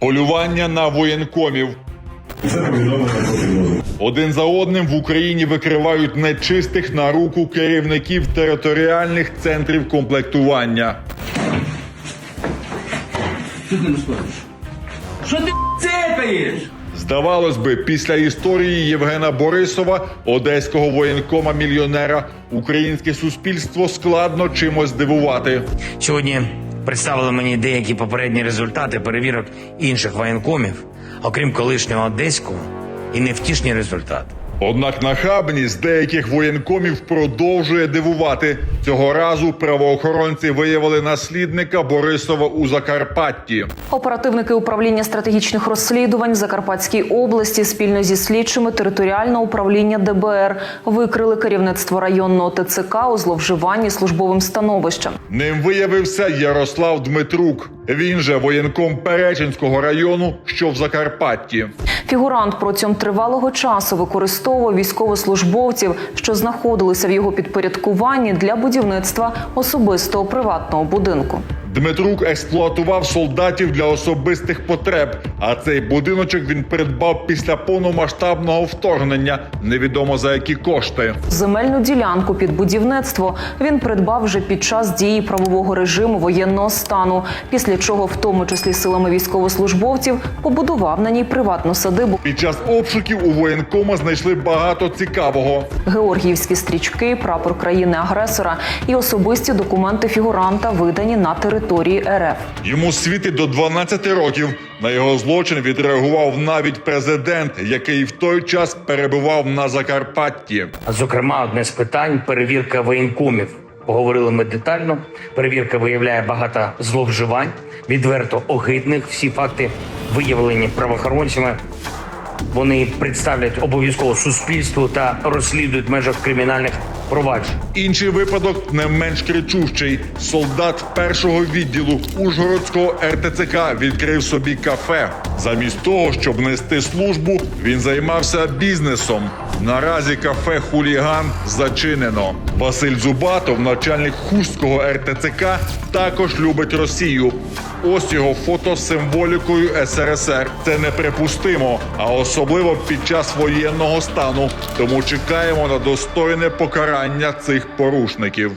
полювання на воєнкомів. Один за одним в Україні викривають нечистих на руку керівників територіальних центрів комплектування. Що ти не? Що ти цепаєш? Здавалось би, після історії Євгена Борисова, одеського воєнкома мільйонера, українське суспільство складно чимось здивувати. Сьогодні представили мені деякі попередні результати перевірок інших воєнкомів, окрім колишнього одеського, і невтішні результати. Однак нахабність деяких воєнкомів продовжує дивувати. Цього разу правоохоронці виявили наслідника Борисова у Закарпатті. Оперативники управління стратегічних розслідувань в Закарпатській області спільно зі слідчими територіального управління ДБР викрили керівництво районного ТЦК у зловживанні службовим становищем. Ним виявився Ярослав Дмитрук. Він же воєнком Перечинського району, що в Закарпатті. Фігурант протягом тривалого часу використовував військовослужбовців, що знаходилися в його підпорядкуванні для будівництва особистого приватного будинку. Дмитрук експлуатував солдатів для особистих потреб, а цей будиночок він придбав після повномасштабного вторгнення, невідомо за які кошти. Земельну ділянку під будівництво він придбав вже під час дії правового режиму воєнного стану, після чого, в тому числі силами військовослужбовців, побудував на ній приватну садибу. Під час обшуків у воєнкома знайшли багато цікавого. Георгіївські стрічки, прапор країни-агресора і особисті документи фігуранта видані на території РФ. Йому світить до 12 років. На його злочин відреагував навіть президент, який в той час перебував на Закарпатті. Зокрема, одне з питань перевірка воєнкомів. Поговорили ми детально. Перевірка виявляє багато зловживань, відверто огидних. Всі факти виявлені правоохоронцями. Вони представлять обов'язково суспільству та розслідують в межах кримінальних проваджень. Інший випадок не менш кричущий. Солдат першого відділу Ужгородського РТЦК відкрив собі кафе. Замість того, щоб нести службу, він займався бізнесом. Наразі кафе Хуліган зачинено. Василь Зубатов, начальник Хустського РТЦК, також любить Росію. Ось його фото з символікою СРСР. Це неприпустимо, а особливо під час воєнного стану. Тому чекаємо на достойне покарання цих порушників.